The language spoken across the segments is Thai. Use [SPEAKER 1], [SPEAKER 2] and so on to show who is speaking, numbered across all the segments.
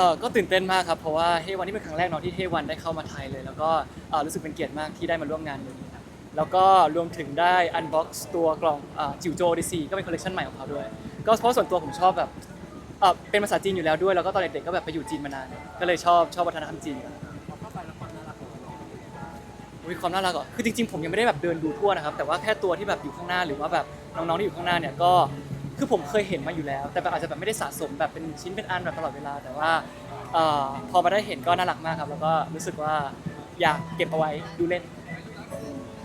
[SPEAKER 1] ออก็ตื่นเต้นมากครับ เพราะว่าเฮวันนี่เป็นครั้งแรกเนาะที่เฮวันได้เข้ามาไทยเลย แล้วก็เอ่อรู้สึกเป็นเกียรติมากที่ได้มาร่วมงานในวันนี้ครับแล้วก็รวมถึงได้อันบ็อกซ์ตัวกล่องเอ่อจิ๋วโจดิซีก็เป็นคอลเลคชันใหม่ของเขาด้วย ก็เพราะส่วนตัวผมชอบแบบเออเป็นภาษาจีนอยู่แล้วด้วย แล้วก็ตอนเด็กๆก็แบบไปอยู่จีนมานาน ก็เลยชอบชอบวัฒนธรรมจีนครับ
[SPEAKER 2] พอเข้าไปแล้วความน่ารักของน้องเป็นยังไงบ้าง
[SPEAKER 1] มีความน่ารักอะคือจริงๆ ผมยังไม่ได้แบบเดินดูทั่วนะครับ แต่ว่าแค่ตัวที่แบบอยู่ข้างหน้าหรือว่าแบบน้องๆที่อยู่ข้างหน้าเนี่ยก็ คือผมเคยเห็นมาอยู่แล้ว แต่แบบอาจจะแบบไม่ได้สะสมแบบเป็นชิ้นเป็นอันแบบตลอดเวลา แต่ว่าเอ่อพอมาได้เห็นก็น่ารักมากครับ แล้วก็รู้สึกว่าอยากเก็บเอาไว้ดูเล่น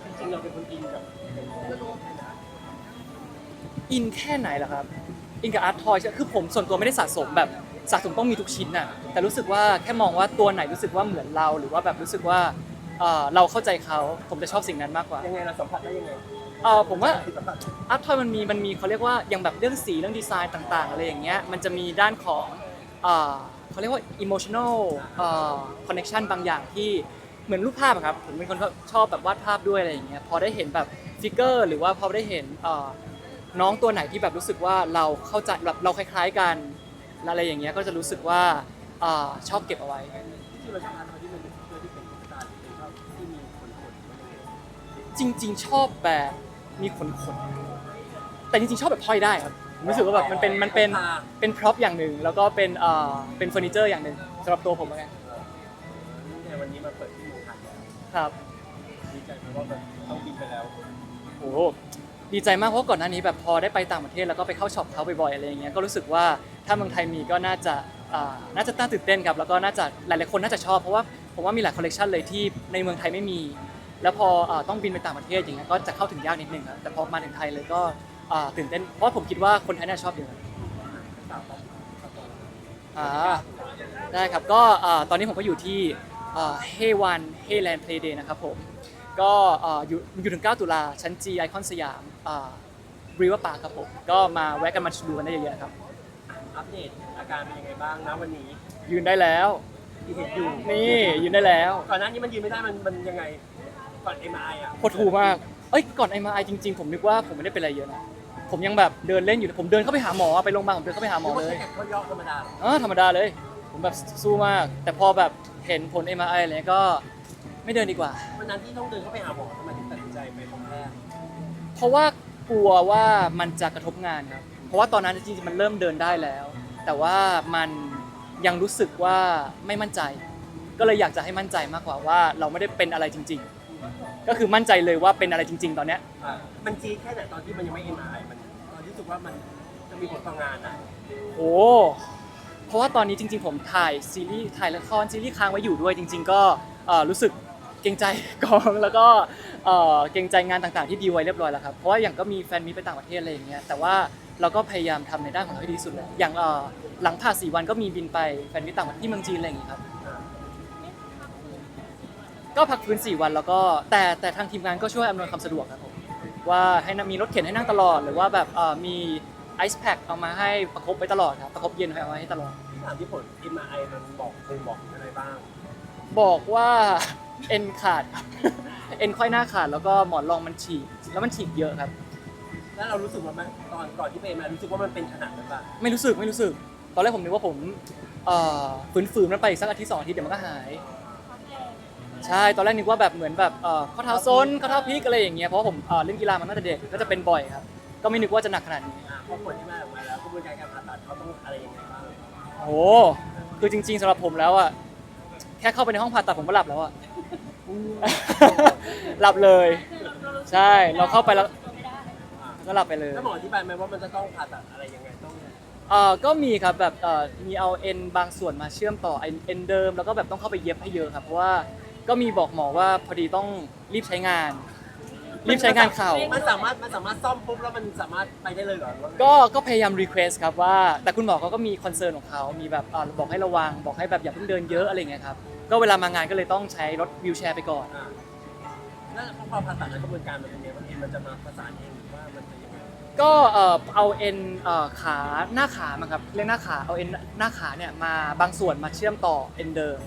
[SPEAKER 2] จริงๆเราเป็นคนอินกับ
[SPEAKER 1] อินแค่ไหนล่ะครับ อินกับอาร์ตทอยคือผมส่วนตัวไม่ได้สะสมแบบสะสมต้องมีทุกชิ้นน่ะ แต่รู้สึกว่าแค่มองว่าตัวไหนรู้สึกว่าเหมือนเรา หรือว่าแบบรู้สึกว่าเอ่อเราเข้าใจเขา ผมจะชอบสิ่งนั้นมากกว่า
[SPEAKER 2] ยังไงเราสัมผัสได้ยังไง
[SPEAKER 1] เออผมว่า
[SPEAKER 2] สัมผัส
[SPEAKER 1] อาร์ตทอยมันมีมันมีเขาเรียกว่าอย่างแบบเรื่องสีเรื่องดีไซน์ต่างๆอะไรอย่างเงี้ยมันจะมีด้านของเออเขาเรียกว่า emotional เอ่อ connection บางอย่างที่เหมือนรูปภาพอะครับผมเป็นคนชอบแบบวาดภาพด้วยอะไรอย่างเงี้ยพอได้เห็นแบบฟิกเกอร์หรือว่าพอได้เห็นเอ่อน้องตัวไหนที่แบบรู้สึกว่าเราเข้าใจแบบเราคล้ายๆกันอะไรอย่างเงี้ยก็จะรู้สึกว่าเอ่อชอบเก็บเอาไว้
[SPEAKER 2] ที่เราชอบอาร์ตที่มันเป็นเสื้อที่เป็นตุ๊กตาที่เป็นชอบที่มีขนขนๆ
[SPEAKER 1] จริงๆ ชอบแบบ มีขนๆแต่จริงๆชอบแบบห้อยได้ครับผมรู้สึกว่าแบบมันเป็นมันเป็น
[SPEAKER 2] พา
[SPEAKER 1] เป็นพร็อพอย่างหนึ่งแล้วก็เป็นเอ่อเป็นเฟอร์นิเจอร์อย่างหนึ่งสำหรับตัวผมแล้วกัน
[SPEAKER 2] ในวันนี้มาเปิดที่เมืองไทยแล้ว
[SPEAKER 1] ครับ
[SPEAKER 2] ดีใจเพราะว่าแบบต้องบินไปแล้ว
[SPEAKER 1] โอ้โหดีใจมากเพราะก่อนหน้านี้แบบพอได้ไปต่างประเทศแล้วก็ไปเข้าช็อปเขาบ่อยๆอะไรอย่างเงี้ยก็รู้สึกว่าถ้าเมืองไทยมีก็น่าจะอ่าน่าจะน่าตื่นเต้นครับแล้วก็น่าจะหลายๆคนน่าจะชอบเพราะว่าผมว่ามีหลายคอลเลกชันเลยที่ในเมืองไทยไม่มี แล้วพออ่าต้องบินไปต่างประเทศอย่างเงี้ยก็จะเข้าถึงยากนิดนึงครับแต่พอมาถึงไทยเลยก็อ่าตื่นเต้นเพราะว่าผมคิดว่าคนไทยน่าจะชอบเยอะ
[SPEAKER 2] สาวต้องสาวต้อง
[SPEAKER 1] อ่าได้ครับก็อ่าตอนนี้ผมก็อยู่ที่เฮวันเฮแลนด์เพลย์เดย์นะครับผมก็อ่าอยู่อยู่ถึง 9 ตุลาชั้น G ไอคอนสยามบริวปาครับผมก็มาแวะกันมาดูกันได้เยอะๆนะครับ
[SPEAKER 2] อัปเดตอาการเป็นยังไงบ้างนะวันนี้
[SPEAKER 1] ยืนได้แล้ว
[SPEAKER 2] ที่เห็นอยู่
[SPEAKER 1] นี่ยืนได้แล้ว
[SPEAKER 2] ก่อนหน้านี้มันยืนไม่ได้มันมันยังไง ก่อนเอ็มไออะ
[SPEAKER 1] โคตรถูมาก เอ้ยก่อนไอมาไอจริง ๆ ผมนึกว่าผมไม่ได้เป็นอะไรเยอะนะ ผมยังแบบเดินเล่นอยู่ผมเดินเข้าไปหาหมอไปโรงพยาบาลผมเดินเข้าไปหาหมอเลย
[SPEAKER 2] แค่เขาย่อธรรมดาเหรอ
[SPEAKER 1] เออธรรมดาเลย ผมแบบสู้มาก แต่พอแบบเห็นผล MRI อะไรก็ไม่เดินดีกว่า
[SPEAKER 2] วันนั้นที่ต้องเดินเข้าไปหาหมอทำไมถึงตัดสินใจไปพบแพทย์
[SPEAKER 1] เพราะว่ากลัวว่ามันจะกระทบงานครับ เพราะว่าตอนนั้นจริงๆมันเริ่มเดินได้แล้ว แต่ว่ามันยังรู้สึกว่าไม่มั่นใจ ก็เลยอยากจะให้มั่นใจมากกว่าว่าเราไม่ได้เป็นอะไรจริงๆ ก็คือมั่นใจเลยว่าเป็นอะไรจริง ๆ ตอนเนี้ย
[SPEAKER 2] อะมันจีดแค่ไหนตอนที่มันยังไม่เอ็มไอมันตอนที่รู้สึกว่ามันจะมีผลต่องานอะ
[SPEAKER 1] โอ้ เพราะว่าตอนนี้จริง ๆ ผมถ่ายซีรีส์ถ่ายละครซีรีส์ค้างไว้อยู่ด้วยจริง ๆ ก็เอ่อรู้สึกเกรงใจ กองแล้วก็เอ่อเกรงใจงานต่างๆที่ดีลไว้เรียบร้อยแล้วครับเพราะว่าอย่างก็มีแฟนมีตไปต่างประเทศอะไรอย่างเงี้ยแต่ว่าเราก็พยายามทำในด้านของเราให้ดีที่สุดแล้วอย่างเอ่อหลังผ่าสี่วันก็มีบินไปแฟนมีตต่างประเทศที่เมืองจีนอะไรอย่างเงี้ยครับ ก็พักฟื้น4วันแล้วก็แต่แต่ทางทีมงานก็ช่วยอำนวยความสะดวกครับผมว่าให้นั่งมีรถเข็นให้นั่งตลอด หรือว่าแบบเอ่อมีไอซ์แพ็คเอามาให้ประคบไว้ตลอดครับประคบเย็นเอาไว้ให้ตลอด
[SPEAKER 2] ที่ถามที่ผลเอ็มไอมันบอกคงบอกอะไรบ้าง
[SPEAKER 1] บอกว่าเอ็นขาดเอ็นค่อยหน้าขาดแล้วก็หมอนรองมันฉีกแล้วมันฉีกเยอะครับ
[SPEAKER 2] แล้วเรารู้สึกว่ามันตอนก่อนที่ไปเอ็มไอรู้สึกว่ามันเป็นขนาดนั้นป่ะ
[SPEAKER 1] ไม่รู้สึกไม่รู้สึก ตอนแรกผมนึกว่าผมเอ่อฝืนๆมันไปอีกสักอาทิตย์สองอาทิตย์เดี๋ยวมันก็หาย ใช่ตอนแรกนึกว่าแบบเหมือนแบบเอ่อข้อเท้าซ้นข้อเท้าพลิกอะไรอย่างเงี้ยเพราะว่าผมเอ่อเล่นกีฬามาตั้งแต่เด็กก็จะเป็นบ่อยครับ ก็ไม่นึกว่าจะหนักขนาดนี้
[SPEAKER 2] อะพอผลที่มาออกมาแล้วกระบวนการการผ่าตัดเขาต้องอะไรยังไงบ้าง
[SPEAKER 1] โอ้คือจริง ๆสำหรับผมแล้วอะแค่เข้าไปในห้องผ่าตัดผมก็หลับแล้วอะหลับเลย ใช่เราเข้าไปแล้วก็หลับไปเลย
[SPEAKER 2] แล้วหมออธิบายไหมว่ามันจะต้องผ่าตัดอะไรยังไงต้อง
[SPEAKER 1] เอ่อก็มีครับแบบเอ่อมีเอาเอ็นบางส่วนมาเชื่อมต่อเอ็นเอ็นเดิม แล้วก็แบบต้องเข้าไปเย็บให้เยอะครับเพราะว่า ก็มีบอกหมอว่าพอดีต้องรีบใช้งาน รีบใช้งานเข่า
[SPEAKER 2] มันสามารถมันสามารถซ่อมปุ๊บแล้วมันสามารถไปได้เลยเหรอ
[SPEAKER 1] ก็ก็พยายามรีเควสครับว่า แต่คุณหมอเขาก็มีคอนเซิร์นของเขามีแบบเอ่อบอกให้ระวัง บอกให้แบบอย่าเพิ่งเดินเยอะอะไรอย่างเงี้ยครับ ก็เวลามางานก็เลยต้องใช้รถวิวแชร์ไปก่อน
[SPEAKER 2] อ่าแล้วพอผ่าตัดแล้วกระบวนการมันเป็นยังไงว่าเอ็นมันจะมาประสานเองหรือว่ามันจะยังไง
[SPEAKER 1] ก็เอ่อเอาเอ็นเอ่อขาหน้าขามาครับเรียกหน้าขาเอาเอ็นหน้าขาเนี่ยมาบางส่วนมาเชื่อมต่อเอ็นเดิม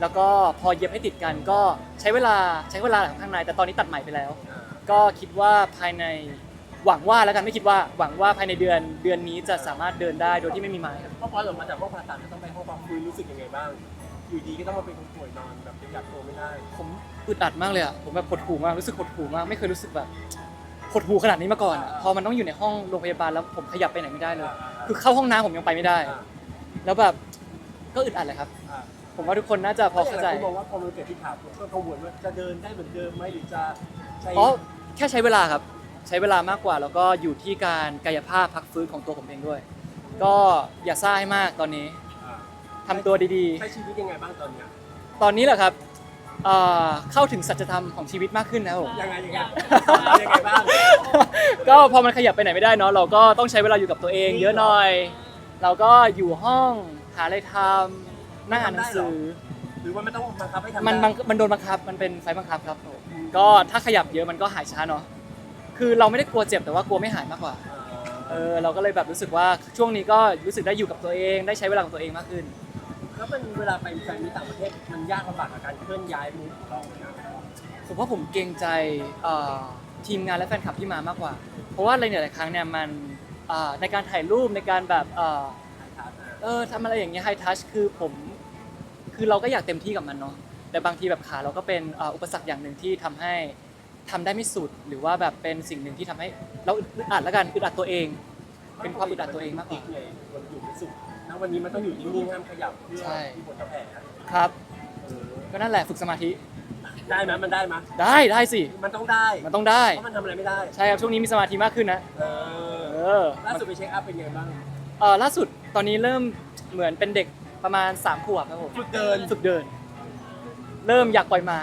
[SPEAKER 1] แล้วก็พอเย็บให้ติดกันก็ใช้เวลาใช้เวลาข้างในแต่ตอนนี้ตัดใหม่ไปแล้ว
[SPEAKER 2] อ่า
[SPEAKER 1] ก็คิดว่าภายในหวังว่าแล้วกันไม่คิดว่าหวังว่าภายในเดือนเดือนนี้จะสามารถเดินได้โดยที่ไม่มีไม้ครับ
[SPEAKER 2] พอพอออกมาจากห้องผ่าตัดก็ต้องไปห้องพักฟื้นรู้สึกยังไงบ้าง อยู่ดีก็ต้องมาเป็นคนป่วยนอนแบบขยับตัวไม่ได้
[SPEAKER 1] ผมอึดอัดมากเลยอะผมแบบหดหูมากรู้สึกหดหูมากไม่เคยรู้สึกแบบหดหูขนาดนี้มาก่อนอะพอมันต้องอยู่ในห้องโรงพยาบาลแล้วผมขยับไปไหนไม่ได้เลย คือเข้าห้องน้ำผมยังไปไม่ได้
[SPEAKER 2] อ่า
[SPEAKER 1] แล้วแบบก็อึดอัดเลยครับ
[SPEAKER 2] อ่า
[SPEAKER 1] ผมว่าทุกคนน่าจะพอเข้าใจ
[SPEAKER 2] แต่หลยคนมองว่าพอมันเกิดที่ขาก็กังวลว่าจะเดินได้เหมือนเดิมไหมหรือจะใช้
[SPEAKER 1] อ๋อแค่ใช้เวลาครับ ใช้เวลามากกว่า แล้วก็อยู่ที่การกายภาพพักฟื้นของตัวผมเองด้วย ก็อย่าซ่าให้มากตอนนี้
[SPEAKER 2] อ่า
[SPEAKER 1] ทำตัวดี
[SPEAKER 2] ใช้ชีวิตยังไงบ้างตอนเนี้ย
[SPEAKER 1] ๆ ตอนนี้แหละครับเอ่อเข้าถึงสัจธรรมของชีวิตมากขึ้นนะครับผม
[SPEAKER 2] ยังไงยังไงยังไงบ้าง
[SPEAKER 1] ก็พอมันขยับไปไหนไม่ได้เนาะเราก็ต้องใช้เวลาอยู่กับตัวเอง เยอะหน่อย เราก็อยู่ห้องหาอะไรทำ นั่งอ่านหนังสือ
[SPEAKER 2] หรือว่ามันต้องบังคับให้ทำ
[SPEAKER 1] มัน
[SPEAKER 2] ได้
[SPEAKER 1] บังมันโดนบังคับ มันเป็นไฟบังคับครับผมก็ถ้าขยับเยอะมันก็หายช้าเนาะ คือเราไม่ได้กลัวเจ็บแต่ว่ากลัวไม่หายมากกว่า เออเราก็เลยแบบรู้สึกว่าช่วงนี้ก็รู้สึกได้อยู่กับตัวเอง ได้ใช้เวลากับตัวเองมากขึ้น
[SPEAKER 2] แล้วมันเวลาไปแฟนมีต่างประเทศมันยากลำบากกับการเคลื่อนย้ายมูฟของเราไหมครับ
[SPEAKER 1] ผมว่าผมเกรงใจเอ่อทีมงานและแฟนคลับที่มามากกว่า เพราะว่าอะไรเนี่ยหลายครั้งเนี่ยมันเอ่อในการถ่ายรูปในการแบบเอ่อ
[SPEAKER 2] ถ่ายทัศน์อะ
[SPEAKER 1] เออทำอะไรอย่างเงี้ยไฮทัชคือผม คือเราก็อยากเต็มที่กับมันเนาะแต่บางทีแบบขาเราก็เป็นเอ่ออุปสรรคอย่างหนึ่งที่ทำให้ทำได้ไม่สุด หรือว่าแบบเป็นสิ่งหนึ่งที่ทำให้เราอึดอัดแล้วกันอึดอัดตัวเอง เป็นความอึดอัดตัวเองมากกว่า
[SPEAKER 2] นเลยมันอยู่ไม่สุดแล้ววันนี้มันต้องอยู่นิ่งๆห้ามขยับเพื่อ
[SPEAKER 1] ใช่
[SPEAKER 2] ที่ผลกระแผล
[SPEAKER 1] ครับ
[SPEAKER 2] เออ
[SPEAKER 1] ก็นั่นแหละฝึกสมาธิ
[SPEAKER 2] ได้ไหมมันได้ไหม
[SPEAKER 1] ได้ได้สิ
[SPEAKER 2] มันต้องได้
[SPEAKER 1] มันต้องได้
[SPEAKER 2] เพราะมันทำอะไรไม่ได้
[SPEAKER 1] ใช่ครับช่วงนี้มีสมาธิมากขึ้นนะ
[SPEAKER 2] เออ
[SPEAKER 1] เออ
[SPEAKER 2] ล่าสุดไปเช็คอัพเป็นยังไงบ้าง
[SPEAKER 1] เออล่าสุดตอนนี้เริ่มเหมือนเป็นเด็ก ประมาณ3ขวบครับผม
[SPEAKER 2] ฝึกเดิน
[SPEAKER 1] ฝึกเดิน เริ่มอยากปล่อยไม้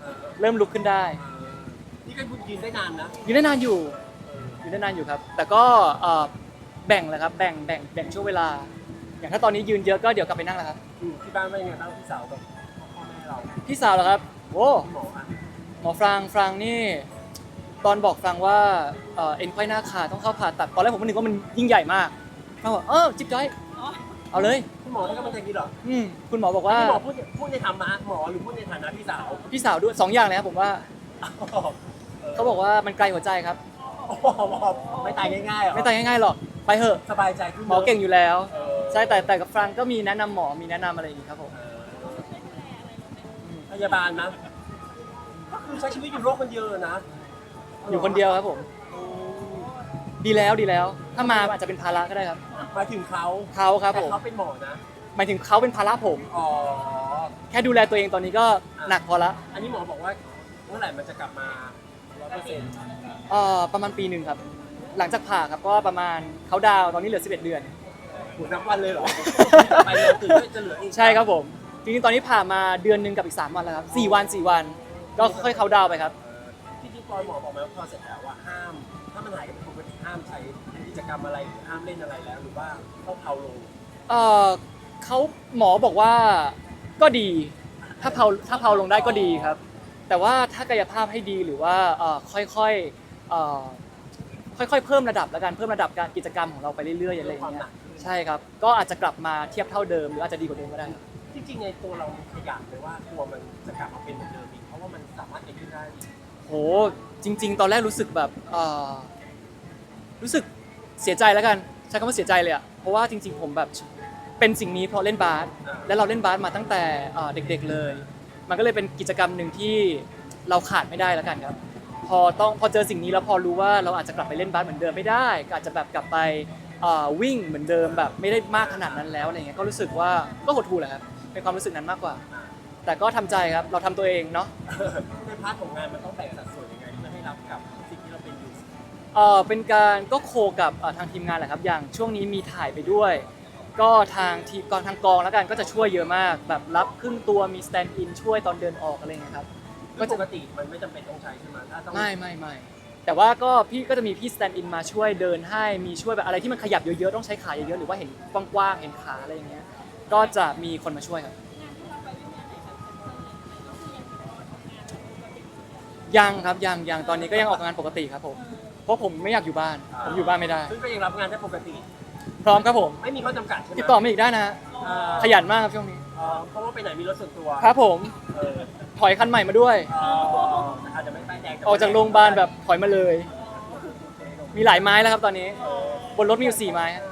[SPEAKER 2] เออ
[SPEAKER 1] เริ่มลุกขึ้นได้
[SPEAKER 2] เออนี่ก็ยืนได้นานนะ
[SPEAKER 1] อยู่ได้นานอยู่
[SPEAKER 2] เออ
[SPEAKER 1] อยู่ได้นานอยู่ครับ แต่ก็เอ่อแบ่งแหละครับ แบ่งแบ่งแบ่งช่วงเวลา อย่างถ้าตอนนี้ยืนเยอะก็เดี๋ยวกลับไปนั่งแล้วครับ
[SPEAKER 2] อืมที่บ้านว่ายังไงบ้างพี่สาวกับพ่อแม่เรา
[SPEAKER 1] พี่สาวเหรอครับโอ้
[SPEAKER 2] พี่หมออะ
[SPEAKER 1] หมอฟรางฟรางนี่ ตอนบอกฟรางว่าเอ่อเอ็นไขว้หน้าขาต้องเข้าผ่าตัดตอนแรกผมก็นึกว่ามันยิ่งใหญ่มากฟรางบอกเออจิ๊บจ้อย เอาเลย
[SPEAKER 2] พี่หมอให้กำลังใจกี่หรอ
[SPEAKER 1] อืมคุณหมอบอกว่า
[SPEAKER 2] พี่หมอพูดพูดในธรรมะหมอหรือพูดในฐานะพี่สาว
[SPEAKER 1] พี่สาวด้วยสองอย่างเลยครับผมว่าเขาบอกว่ามันไกลหัวใจครับ
[SPEAKER 2] ไม่ตายง่ายๆหรอ
[SPEAKER 1] ไม่ตายง่ายๆหรอกไปเถอะ
[SPEAKER 2] สบายใจขึ้น
[SPEAKER 1] หมอเก่งอยู่แล้ว
[SPEAKER 2] เออ
[SPEAKER 1] ใช่แต่แต่กับฟรางก็มีแนะนำหมอมีแนะนำอะไรอย่างงี้ครับผม
[SPEAKER 2] เออพยาบาลนะก็คือใช้ชีวิตอยู่โลกคนเดียวเลยนะ
[SPEAKER 1] อยู่คนเดียวครับผม
[SPEAKER 2] อืม
[SPEAKER 1] ดีแล้วดีแล้ว ถ้ามาอาจจะเป็นภาระก็ได้ครับ
[SPEAKER 2] หมายถึงเขา
[SPEAKER 1] เขาครับ
[SPEAKER 2] แต่
[SPEAKER 1] ผม
[SPEAKER 2] เขาเป็นหมอนะ
[SPEAKER 1] หมายถึงเขาเป็นภาระผม
[SPEAKER 2] อ๋อ
[SPEAKER 1] แค่ดูแลตัวเองตอนนี้ก็หนักพอละ
[SPEAKER 2] อันนี้หมอบอกว่าเมื่อไหร่มันจะกลับมาร้อยเปอร์เซ็นต์
[SPEAKER 1] เอ่อประมาณปีหนึ่งครับ หลังจากผ่าครับก็ประมาณเขาดาวน์ตอนนี้เหลือ 11 เดือน
[SPEAKER 2] หมุนนับวันเลยเหรอไปเร็วตื่นด้วยจะเหลืออีก
[SPEAKER 1] ใช่ครับผม จริงๆตอนนี้ผ่ามาเดือนหนึ่งกับอีก 3 วันแล้วครับ 4 วัน 4 วัน ก็ค่อยๆเขาดาวน์ไปครับ
[SPEAKER 2] เออที่จริงปอยหมอบอกไหมว่าพอเสร็จแล้วว่าห้าม ถ้ามันหายเป็นปกติห้ามใช้กิจกรรมอะไรหรือห้ามเล่นอะไรแล้วหรือว่าต้องเผาลง
[SPEAKER 1] เอ่อเขาหมอบอกว่าก็ดี ถ้าเผาถ้าเผาลงได้ก็ดีครับ แต่ว่าถ้ากายภาพให้ดีหรือว่าเอ่อค่อยๆเอ่อค่อยๆเพิ่มระดับแล้วกันเพิ่มระดับการกิจกรรมของเราไปเรื่อยๆอะไรอย่างเงี้ยใช่ครับ ก็อาจจะกลับมาเทียบเท่าเดิมหรืออาจจะดีกว่าเดิมก็ได้ครับ
[SPEAKER 2] จริงๆในตัวเราขยันเลยว่ากลัวมันจะกลับมาเป็นเหมือนเดิมอีกเพราะว่ามันสามารถเอ็นได้
[SPEAKER 1] โหจริง ๆ ตอนแรกรู้สึกแบบเอ่อรู้สึกเสียใจแล้วกันใช้คำว่าเสียใจเลยอะเพราะว่าจริง ๆ ผมแบบเป็นสิ่งนี้เพราะเล่นบาสและเราเล่นบาสมาตั้งแต่เอ่อเด็ก ๆเลย มันก็เลยเป็นกิจกรรมหนึ่งที่เราขาดไม่ได้แล้วกันครับ พอต้องพอเจอสิ่งนี้แล้วพอรู้ว่าเราอาจจะกลับไปเล่นบาสเหมือนเดิมไม่ได้ก็อาจจะแบบกลับไปเอ่อวิ่งเหมือนเดิมแบบไม่ได้มากขนาดนั้นแล้วอะไรเงี้ยก็รู้สึกว่าก็หดหู่แหละครับเป็นความรู้สึกนั้นมากกว่า แต่ก็ทำใจครับเราทำตัวเองเนาะ
[SPEAKER 2] พาร์ทของงานมันต้องแบ่งสัดส่วนยังไงเพื่อให้รับกับสิ่งที่เราเป็นอยู่
[SPEAKER 1] เออเป็นการก็โคกับเอ่อทางทีมงานแหละครับ อย่างช่วงนี้มีถ่ายไปด้วย ก็ทางทีกองทางกองแล้วกันก็จะช่วยเยอะมาก แบบรับครึ่งตัวมีสแตนด์อินช่วยตอนเดินออกอะไรเงี้ยครับ
[SPEAKER 2] ก็
[SPEAKER 1] ก็จะ
[SPEAKER 2] ปกติมันไม่จำเป็นต้องใช้ใช่ไหมถ้าต้อง
[SPEAKER 1] ไม่ไม่ไม่แต่ว่าก็พี่ก็จะมีพี่สแตนด์อินมาช่วยเดินให้มีช่วยแบบอะไรที่มันขยับเยอะๆต้องใช้ขาเยอะๆหรือว่าเห็นกว้างๆเห็นขาอะไรอย่างเงี้ยก็จะมีคนมาช่วยครับ ยังครับยังยังตอนนี้ก็ยังออกงานปกติครับผมเพราะผมไม่อยากอยู่บ้านผมอยู่บ้านไม่ได้
[SPEAKER 2] ซึ่งก็ยังรับงานได้ปกติ
[SPEAKER 1] พร้อมครับผม
[SPEAKER 2] ไม่มีข้อจำกัดใช่ไหม
[SPEAKER 1] ติดต่อมาอีกได้นะฮะ
[SPEAKER 2] อ่า
[SPEAKER 1] ขยันมากครับช่วงนี้
[SPEAKER 2] เอ่อเพราะว่าไปไหนมีรถส่วนตัว
[SPEAKER 1] ครับผม
[SPEAKER 2] เออ
[SPEAKER 1] ถอยคันใหม่มาด้วย
[SPEAKER 2] เอ่ออาจจะไม่ป้ายแดงแต่
[SPEAKER 1] ออกจากโรงพยาบาลแบบถอยมาเลย
[SPEAKER 2] เมี
[SPEAKER 1] หลายไม้แล้วครับตอนนี้ บนรถมีอยู่สี่ไม้ฮะ